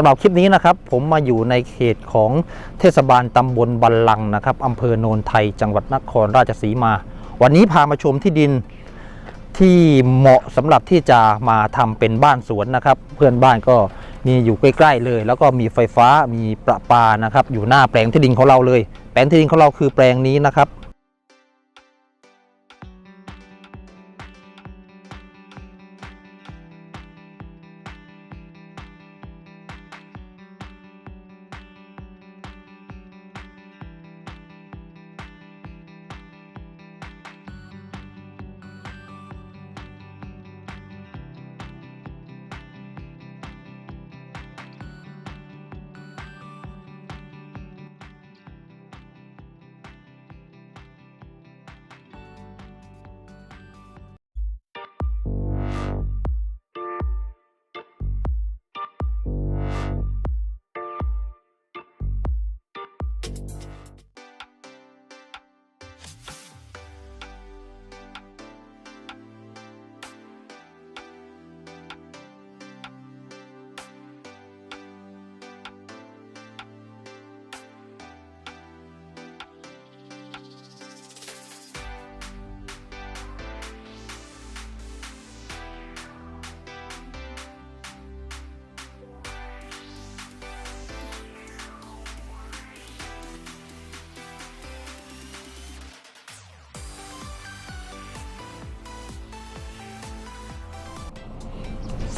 สำหรับคลิปนี้นะครับ ผมมาอยู่ในเขตของเทศบาลตำบลบันลังนะครับอำเภอโนนไทย จังหวัดนครราชสีมา วันนี้พามาชมที่ดินที่เหมาะสำหรับที่จะมาทำเป็นบ้านสวนนะครับ เพื่อนบ้านก็มีอยู่ใกล้ ๆ เลย แล้วก็มีไฟฟ้ามีประปานะครับ อยู่หน้าแปลงที่ดินของเราเลย แปลงที่ดินของเราคือแปลงนี้นะครับ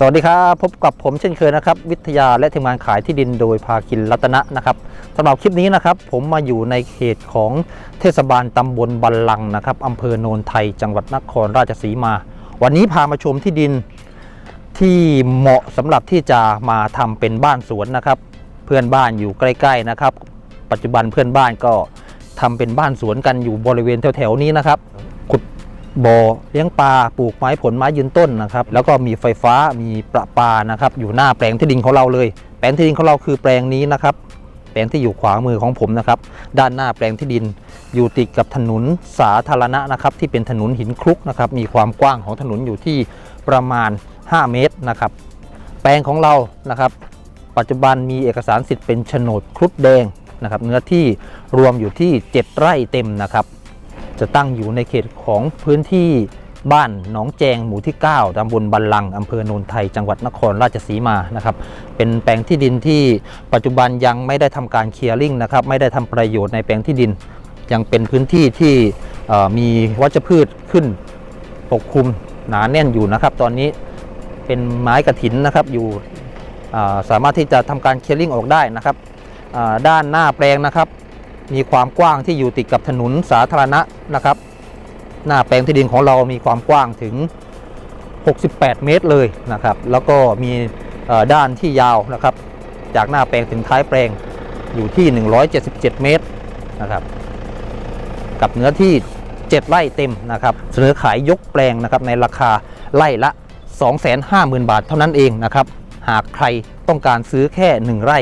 สวัสดีครับพบกับผมเช่นเคยนะครับ วิทยาและทีมงานขายที่ดินโดยภาคินรัตนะนะครับสำหรับคลิปนี้นะครับ ผมมาอยู่ในเขตของเทศบาลตำบลบันลังนะครับอำเภอโนนไทย จังหวัดนครราชสีมา วันนี้พามาชมที่ดินที่เหมาะสำหรับที่จะมาทำเป็นบ้านสวนนะครับ เพื่อนบ้านอยู่ใกล้ ๆนะครับ ปัจจุบันเพื่อนบ้านก็ทำเป็นบ้านสวนกันอยู่บริเวณแถวๆนี้นะครับ บ่อเลี้ยงปลาปลูกไม้ผลไม้ยืนต้นนะครับแล้วก็มีไฟฟ้ามีประปานะครับอยู่หน้าแปลงที่ดินของเราเลย แปลงที่ดินของเราคือแปลงนี้นะครับแปลงที่อยู่ขวามือของผมนะครับ ด้านหน้าแปลงที่ดิน อยู่ติดกับถนนสาธารณะนะครับ ที่เป็นถนนหินคลุกนะครับ มีความกว้างของถนนอยู่ที่ประมาณ 5 เมตรนะครับ แปลงของเรานะครับ ปัจจุบันมีเอกสารสิทธิ์เป็นโฉนดครุฑแดงนะครับ เนื้อที่รวมอยู่ที่ 7 ไร่เต็มนะครับ จะตั้งอยู่ในเขตของพื้นที่บ้านหนองแจงหมู่ที่ 9 ตำบลบันลัง อำเภอโนนไทย จังหวัดนครราชสีมา นะครับ เป็นแปลงที่ดินที่ปัจจุบันยังไม่ได้ทำการเคลียร์ลิงนะครับ ไม่ได้ทำประโยชน์ในแปลงที่ดิน ยังเป็นพื้นที่ที่มีวัชพืชขึ้นปกคลุมหนาแน่นอยู่นะครับ ตอนนี้เป็นไม้กระถินนะครับ อยู่สามารถที่จะทำการเคลียร์ลิงออกได้นะครับด้านหน้าแปลงนะครับ มีความกว้างที่อยู่ติดกับถนนสาธารณะนะครับ หน้าแปลงที่ดินของเรามีความกว้างถึง 68 เมตรเลยนะครับ แล้วก็มีด้านที่ยาวนะครับ จากหน้าแปลงถึงท้ายแปลงอยู่ที่ 177 เมตรนะครับ กับเนื้อที่ 7 ไร่เต็มนะครับ เสนอขายยกแปลงนะครับในราคาไร่ละ 250,000 บาทเท่านั้นเองนะครับ หากใครต้องการซื้อแค่ 1 ไร่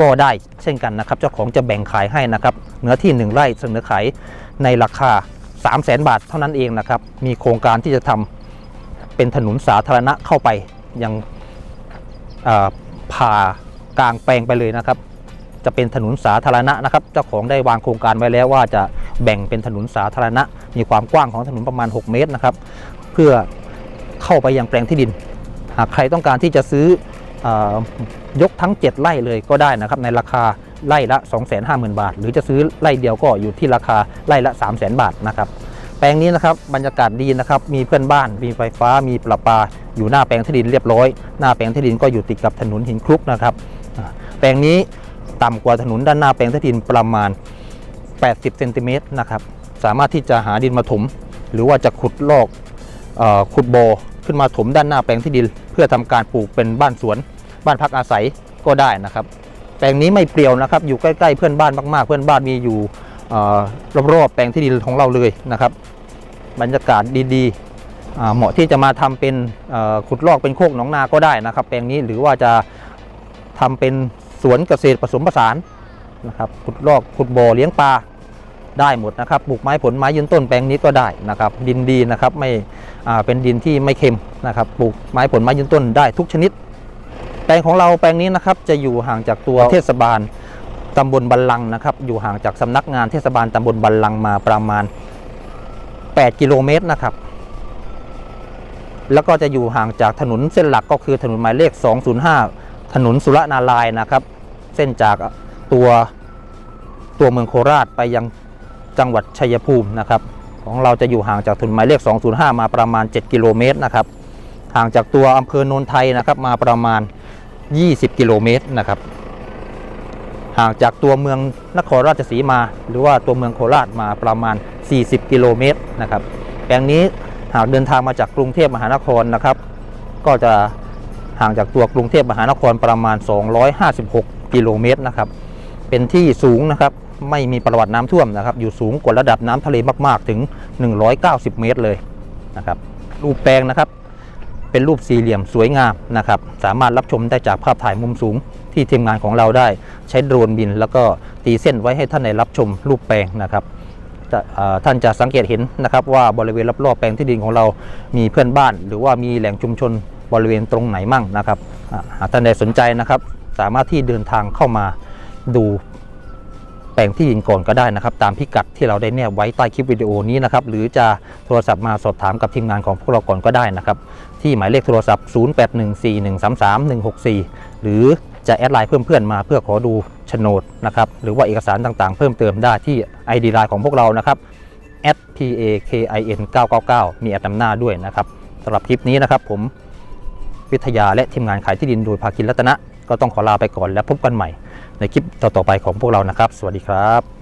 ก็ได้เช่นกันนะครับ เจ้าของจะแบ่งขายให้นะครับเนื้อที่ 1 ไร่เสนอขายในราคา 3 0 0แสนบาทเท่านั้นเองนะครับ มีโครงการที่จะทำเป็นถนนสาธารณะเข้าไปยังผ่ากลางแปลงไปเลยนะครับ จะเป็นถนนสาธารณะนะครับ เจ้าของได้วางโครงการไว้แล้วว่าจะแบ่งเป็นถนนสาธารณะ มีความกว้างของถนนประมาณ 6 เมตรนะครับ เพื่อเข้าไปยังแปลงที่ดิน หากใครต้องการที่จะซื้อ ยกทั้ง 7 ไร่เลยก็ได้นะครับในราคาไร่ละ 250,000 บาท หรือจะซื้อไร่เดียวก็อยู่ที่ราคาไร่ละ 300,000 บาทนะครับแปลงนี้นะครับบรรยากาศดีนะครับมีเพื่อนบ้าน มีไฟฟ้ามีประปา อยู่หน้าแปลงที่ดินเรียบร้อย หน้าแปลงที่ดินก็อยู่ติดกับถนนหินคลุกนะครับแปลงนี้ต่ำกว่าถนนด้านหน้าแปลงที่ดินประมาณ 80เซนติเมตรนะครับสามารถที่จะหาดินมาถม หรือว่าจะขุดลอกอขุดบ่อขึ้นมาถมด้านหน้าแปลงที่ดิน เพื่อทำการปลูกเป็นบ้านสวน บ้านพักอาศัยก็ได้นะครับ แปลงนี้ไม่เปลี่ยวนะครับ อยู่ใกล้ๆเพื่อนบ้านมากๆ เพื่อนบ้านมีอยู่รอบๆแปลงที่ดินของเราเลยนะครับ บรรยากาศดีๆเหมาะที่จะมาทำเป็นขุดลอกเป็นโคกหนองนาก็ได้นะครับ แปลงนี้หรือว่าจะทำเป็นสวนเกษตรผสมผสานนะครับขุดลอกขุดบ่อเลี้ยงปลา ได้หมดนะครับปลูกไม้ผลไม้ยืนต้นแปลงนี้ก็ได้นะครับ ดินดีนะครับไม่เป็นดินที่ไม่เค็มนะครับปลูกไม้ผลไม้ยืนต้นได้ทุกชนิด แปลงของเราแปลงนี้นะครับจะอยู่ห่างจากตัวเทศบาลตำบลบัลลังนะครับ อยู่ห่างจากสำนักงานเทศบาลตำบลบัลลังมาประมาณ 8 กิโลเมตรนะครับ แล้วก็จะอยู่ห่างจากถนนเส้นหลักก็คือถนนหมายเลข 205 ถนนสุรนารายนะครับ เส้นจากตัวตัวเมืองโคราชไปยัง จังหวัดชัยภูมินะครับ ของเราจะอยู่ห่างจากถนนหมายเลข 205 มาประมาณ 7 กิโลเมตรนะครับ ห่างจากตัวอำเภอโนนไทยนะครับ มาประมาณ 20 กิโลเมตรนะครับ ห่างจากตัวเมืองนครราชสีมา หรือว่าตัวเมืองโคราชมาประมาณ 40 กิโลเมตรนะครับ แปลงนี้หากเดินทางมาจากกรุงเทพมหานครนะครับ ก็จะห่างจากตัวกรุงเทพมหานครประมาณ 256 กิโลเมตรนะครับ เป็นที่สูงนะครับ ไม่มีประวัติน้ำท่วมนะครับ อยู่สูงกว่าระดับน้ำทะเลมากๆถึง 190 เมตรเลยนะครับรูปแปลงนะครับ เป็นรูปสี่เหลี่ยมสวยงามนะครับ สามารถรับชมได้จากภาพถ่ายมุมสูงที่ทีมงานของเราได้ใช้โดรนบิน แล้วก็ตีเส้นไว้ให้ท่านได้รับชมรูปแปลงนะครับท่านจะสังเกตเห็นนะครับว่าบริเวณรอบๆแปลงที่ดินของเรามีเพื่อนบ้าน หรือว่ามีแหล่งชุมชนบริเวณตรงไหนมั่งนะครับอ่าหากท่านใดสนใจนะครับ สามารถที่เดินทางเข้ามาดู แปลงที่ดินก่อนก็ได้นะครับ ตามพิกัดที่เราได้แนบไว้ใต้คลิปวิดีโอนี้นะครับหรือจะโทรศัพท์มาสอบถามกับทีมงานของพวกเราก่อนก็ได้นะครับ ที่หมายเลขโทรศัพท์ 0814133164 หรือจะแอดไลน์เพื่อนๆมาเพื่อขอดูโฉนดนะครับหรือว่าเอกสารต่างๆ เพิ่มเติมได้ที่ ID ไลน์ของพวกเรานะครับ @pakin 999มีแอดนำหน้าด้วยนะครับสำหรับคลิปนี้นะครับผมวิทยาและทีมงานขายที่ดินโดยภาคินรัตนะ ก็ต้องขอลาไปก่อนแล้วพบกันใหม่ ในคลิปต่อๆไปของพวกเรานะครับ สวัสดีครับ